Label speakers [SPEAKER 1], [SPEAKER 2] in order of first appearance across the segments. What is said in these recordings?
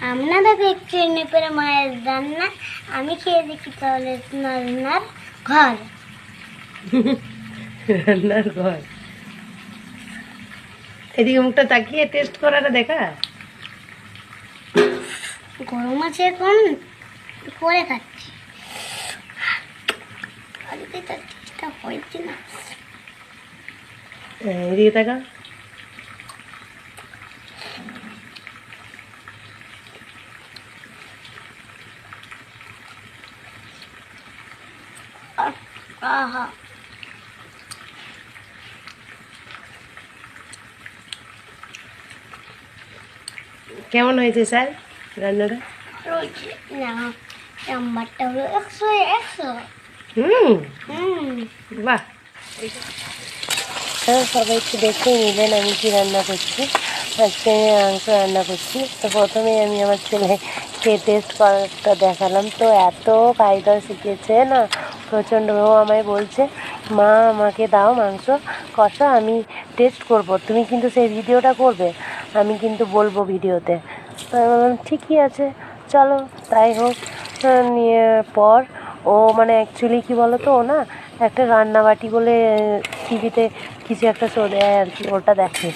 [SPEAKER 1] আপনারা দেখছেন নেপের মায়ের রান্না। আমি খেয়ে দেখি তাহলে রান্নার ঘর।
[SPEAKER 2] রান্নার ঘর। এদিকে মুখটা তাকিয়ে টেস্ট করাটা দেখা।
[SPEAKER 1] গরম আছে এখন পরে খাচ্ছি। আজকে তার চেষ্টা হয়েছে না।
[SPEAKER 2] হ্যাঁ, এদিকে তাকা
[SPEAKER 1] আহা
[SPEAKER 2] কেমন হয়েছে স্যার রান্নাটা?
[SPEAKER 1] নাম্বারটা হলো একশো একশো।
[SPEAKER 2] হুম।
[SPEAKER 1] হুম।
[SPEAKER 2] বাহ। হ্যাঁ সবাই একটু দেখে নিলেন আমি কি রান্না করছি। আজকে আমি মাংস রান্না করছি। তো প্রথমে আমি আমার ছেলে খেয়ে টেস্ট করাটা দেখালাম। তো এত কায়দা শিখেছে না প্রচণ্ড ও আমায় বলছে, মা, আমাকে দাও মাংস, কষা, আমি টেস্ট করব, তুমি কিন্তু সেই ভিডিওটা করবে, আমি কিন্তু বলব ভিডিওতে। বললাম, ঠিকই আছে, চলো, তাই হোক। নিয়ে পর ও মানে অ্যাকচুয়ালি কী বলো তো ও না একটা রান্নাবাটি বলে টিভিতে কিছু একটা শো দেয় আর কি, ওটা দেখে।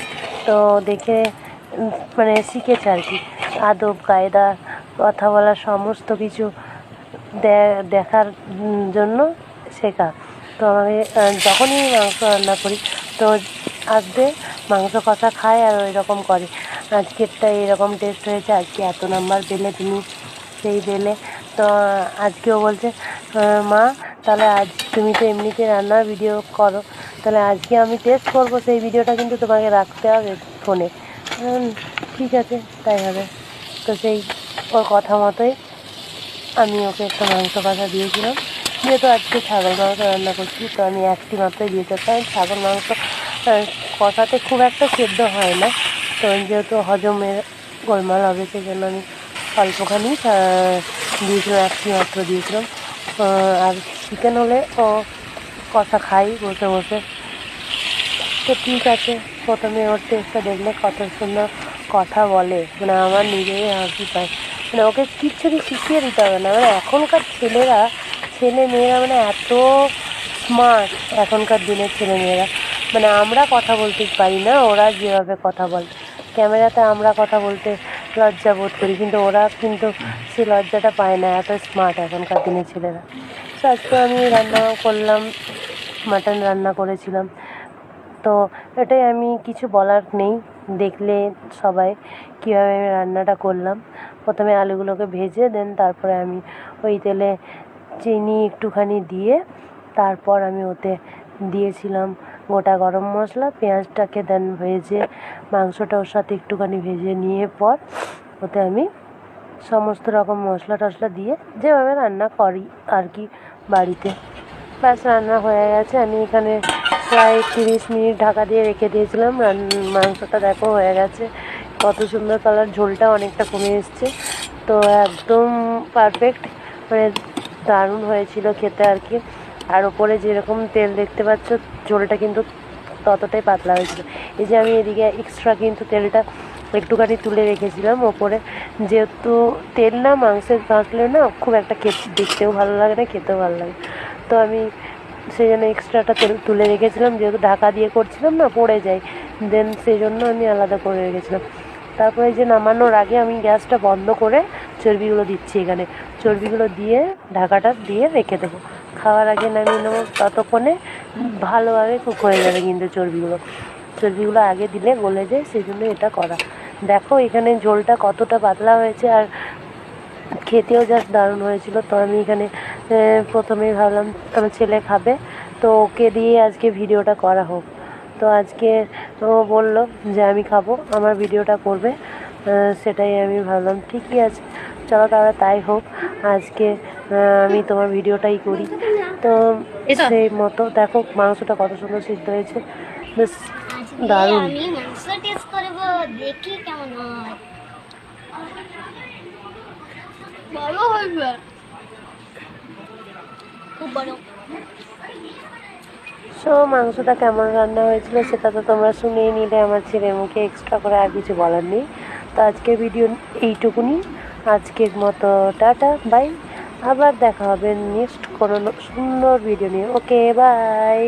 [SPEAKER 2] তো দেখে মানে শিখেছে আর কি, আদব, কায়দা, কথা বলার সমস্ত কিছু। দেখার জন্য শেখা। তো আহ, যখনই মাংস রান্না করি তো আসবে মাংস কষা খায় আর ওই রকম করে। আজকেরটা এরকম টেস্ট হয়েছে আজকে এত নাম্বার পেলে তুমি সেই পেলে। তো আজকেও বলছে মা তাহলে আজ তুমি তো এমনিতে রান্নার ভিডিও করো। তাহলে আজকে আমি টেস্ট করব সেই ভিডিওটা কিন্তু তোমাকে রাখতে হবে ফোনে ঠিক আছে তাই হবে। তো সেই ওর কথা মতোই আমি ওকে একটা মাংস কষা দিয়েছিলাম। যেহেতু আজকে ছাগল মাংস রান্না করছি, তো আমি একটি মাত্রই দিয়েছি কারণ ছাগল মাংস কষাতে খুব একটা সেদ্ধ হয় না। তো যেহেতু হজমের গোলমাল হবে সেই জন্য আমি অল্পখানি দিয়েছিলাম, একটি মাত্র দিয়েছিলাম। আর চিকেন হলে ও কষা খাই বসে বসে। তো ঠিক আছে, প্রথমে ওর টেস্টটা দেখলে কত সুন্দর কথা বলে। মানে আমার নিজেই হাসি পায়। মানে ওকে কিচ্ছুটি শিখিয়ে দিতে হবে না। মানে এখনকার ছেলেরা, ছেলে মেয়েরা মানে এত স্মার্ট এখনকার দিনের ছেলে মেয়েরা। মানে আমরা কথা বলতে পারি না, ওরা যেভাবে কথা বলে। ক্যামেরাতে আমরা কথা বলতে লজ্জা বোধ করি, কিন্তু ওরা কিন্তু সেই লজ্জাটা পায় না, এত স্মার্ট এখনকার দিনের ছেলেরা। তো আজকে আমি রান্না করলাম মাটন রান্না করেছিলাম। তো এটাই আমি কিছু বলার নেই। দেখলে সবাই কীভাবে আমি রান্নাটা করলাম। প্রথমে আলুগুলোকে ভেজে দেন তারপরে আমি ওই তেলে চিনি একটুখানি দিয়ে, তারপর আমি ওতে দিয়েছিলাম গোটা গরম মশলা, পেঁয়াজটাকে দেন ভেজে, মাংসটা ওর সাথে একটুখানি ভেজে নিয়ে পর ওতে আমি সমস্ত রকম মশলা টশলা দিয়ে যেভাবে রান্না করি আর কি বাড়িতে। ব্যাস, রান্না হয়ে গেছে। আমি এখানে প্রায় তিরিশ মিনিট ঢাকা দিয়ে রেখে দিয়েছিলাম। মাংসটা দেখো হয়ে গেছে। কত সুন্দর কালার ঝোলটা অনেকটা কমে এসছে। তো একদম পারফেক্ট মানে দারুণ হয়েছিল খেতে আর কি। আর ওপরে যেরকম তেল দেখতে পাচ্ছ, ঝোলটা কিন্তু ততটাই পাতলা হয়েছিল। এই যে আমি এদিকে এক্সট্রা কিন্তু তেলটা একটুখানি তুলে রেখেছিলাম ওপরে। যেহেতু তেল না, মাংসের কাঁচলে না, খুব একটা খেতে দেখতেও ভালো লাগে না, খেতেও ভালো লাগে তো আমি সেই জন্য এক্সট্রাটা তেল রেখেছিলাম, যেহেতু ঢাকা দিয়ে করছিলাম না, পড়ে যায় দেন সেই জন্য আমি আলাদা করে রেখেছিলাম। তারপরে যে নামানোর আগে আমি গ্যাসটা বন্ধ করে চর্বিগুলো দিচ্ছি এখানে। চর্বিগুলো দিয়ে, ঢাকাটা দিয়ে রেখে দেবো। খাওয়ার আগে নামিয়ে নেব, ততক্ষণে ভালোভাবে কুক হয়ে যাবে কিন্তু চর্বিগুলো। চর্বিগুলো আগে দিলে গলে যায় সেই জন্য এটা করা। দেখো এখানে ঝোলটা কতটা পাতলা হয়েছে, আর খেতেও জাস্ট দারুণ হয়েছিল। তো আমি এখানে প্রথমেই ভাবলাম আমার ছেলে খাবে তো ওকে দিয়ে আজকে ভিডিওটা করা হোক। তো আজকে ও বলল যে আমি খাব আমার ভিডিওটা করবে সেটাই আমি ভাবলাম ঠিকই আছে চলো তাহলে তাই হোক আজকে আমি তোমার ভিডিওটাই করি। তো সেই মতো দেখো মাংসটা কত সুন্দর সিদ্ধ হয়েছে বেশ দারুণ।
[SPEAKER 1] আমি মাংস টেস্ট দেখি কেমন হয়। ভালো হইবে
[SPEAKER 2] সো, মাংসটা কেমন রান্না হয়েছিল সেটা তো তোমরা শুনেই নিলে, আমার ছেলের মুখে এক্সট্রা করে আর কিছু বলার নেই। তো আজকের ভিডিও এইটুকুনি। আজকের মতো, টাটা বাই আবার দেখা হবে নেক্সট কোনো সুন্দর ভিডিও নিয়ে। Okay bye